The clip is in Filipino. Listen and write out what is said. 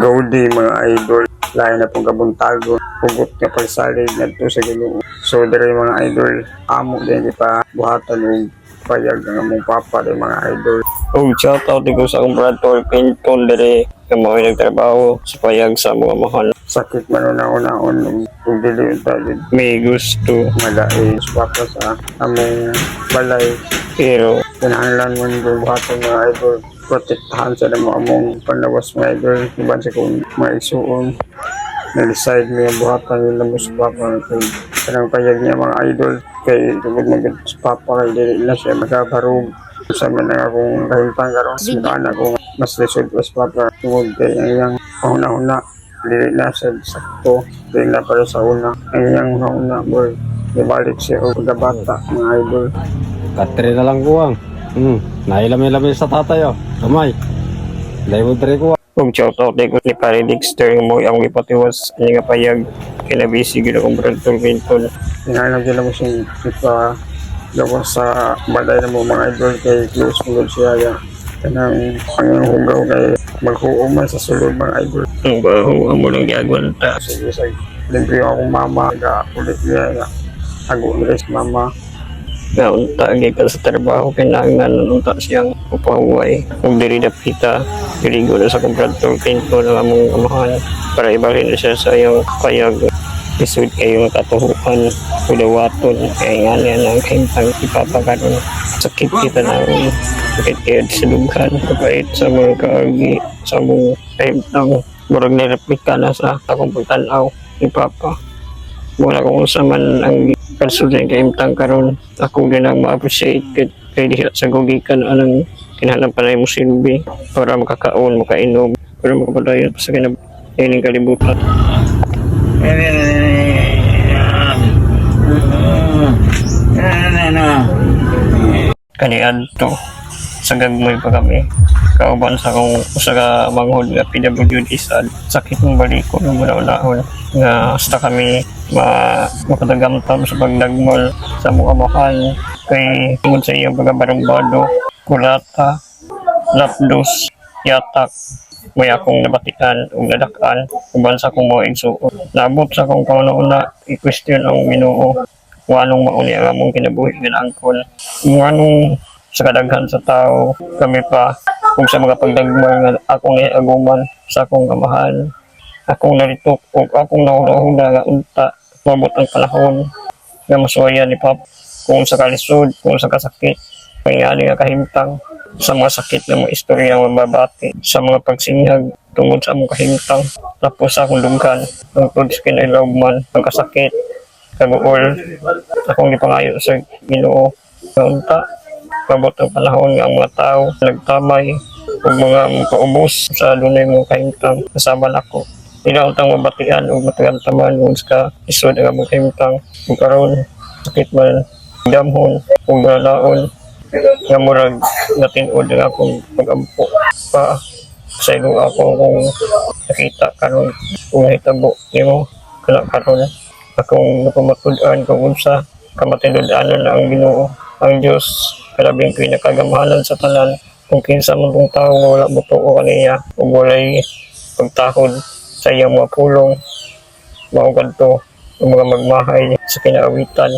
Gaudi mga idol. Lain na pong kabuntago. Pugot nga pagsalig ngadto sa Ginoo so diri mga idol amo din pa buhatan og payag nga among papa din mga idol. Oh, shout out ko sa akong brad Tol Pinton dire nga mo nagtrabaho sa payag sa mga mahal. sakit man una-unaon ug dili May gusto. Malai swapa sa among balay. Pero kinahanglan mo yung buhatan mga idol protektahan sa mo among panlawas mga idol iban sa kung mga isuon na-decide mo yung buhatan nila mo sa papa kay kanang payag niya mga idol. Kay tugod mo gid sa papa kay dili na siya makabarog sa man nga akong kahintang karon sa mga anak ko mas lisod sa papa tungod kay ang iyang una-una dili na sa sakto. Dili na para sa una. Ang iyang una boy. Ibalik siya o pagkabata mga idol Katri na lang kuwang. Hmm, nailam-ilam sa tatay oh. Kamay. Mo dre kuwang. og shout out ko ni Pare Dexter mo ang ipatiwas ani nga payag kinabisi gid akong brad Tol Pinton. Hinahanap din mo siyang ipa gawa sa balay na mo mga idol kay close mo siya ya. Kanang ang hugaw kay maghuuman sa sulod mga idol. Ang baho ang mo nang giagwanta. Sige sige. Libre akong mama ga ulit niya ya. Ako ulit sa mama. Nga unta ka sa trabaho kinahanglan unta siyang upahuway ug diri dapita dirigo na sa kontraktor pinto ng among amahan para ibalhin na siya sa iyong payag. Isud kayo nga katuhukan kudawaton kay nga niya ang kahintang ipapakaroon sakit kita na sakit kayo sa dughan kapait sa mga kaagi sa mong kahintang murag nireplika na sa akong pagtanaw ni Papa wala kung sa man ang kansulay kay imtang karon ako din ang ma-appreciate kay kay diha sa gugikan. Anang kinahanglan pa mo silbi para makakaon makainom para makapadayon sa kinab ining kalibutan. Kanian to sa gagmay pa kami. Kauban sa kong usa ka manghod PWD sa sakit ng baliko ng una-unahon nga hasta kami ma makadagamtam sa pagdagmol sa mga mahal. Kay tungod sa iyang pagkabarumbado kulata lapdos yatak may akong nabatikan o nadakan uban sa akong mga igsuon naabot sa akong kauna-una i-question ang Ginoo kung anong mauni ang among kinabuhi nga angkol. Kung anong sa kadaghan sa tao kami pa kung sa mga pagdagmar nga akong iaguman sa akong kamahan akong naritok o akong nahula nga unta mabot ang panahon nga masuwayan ni Pap kung sa kalisod kung sa kasakit pangyari nga kahimtang sa mga sakit na mga istorya nga mababati sa mga pagsinghag tungod sa among kahimtang tapos sa akong lungkan tungkol sa kinailaugman ang kasakit kaguol akong gipangayo sa Ginoo nga pabot ang panahon nga ang mga tao nagtamay ug mga paubos sa dunay mga kahimtang. Kasama nako Inautang mabatian ug matagan taman ug ka isod ang among kahimtang. Ug karon sakit man damhon ug nalaon nga murag natin-od nga akong pag-ampo pa sa ilo ako kung nakita karon kung hitabo nimo. Kana karon akong napamatud-an kung unsa kamatinud-anon na ang Ginoo ang Dios kalabing pinakagamahalan sa tanan. Kung kinsa man tong tawo nga wala butuo kaniya. Ug walay pagtahod sa iyang mga pulong mao kadto ang mga magmahay sa kinaawitan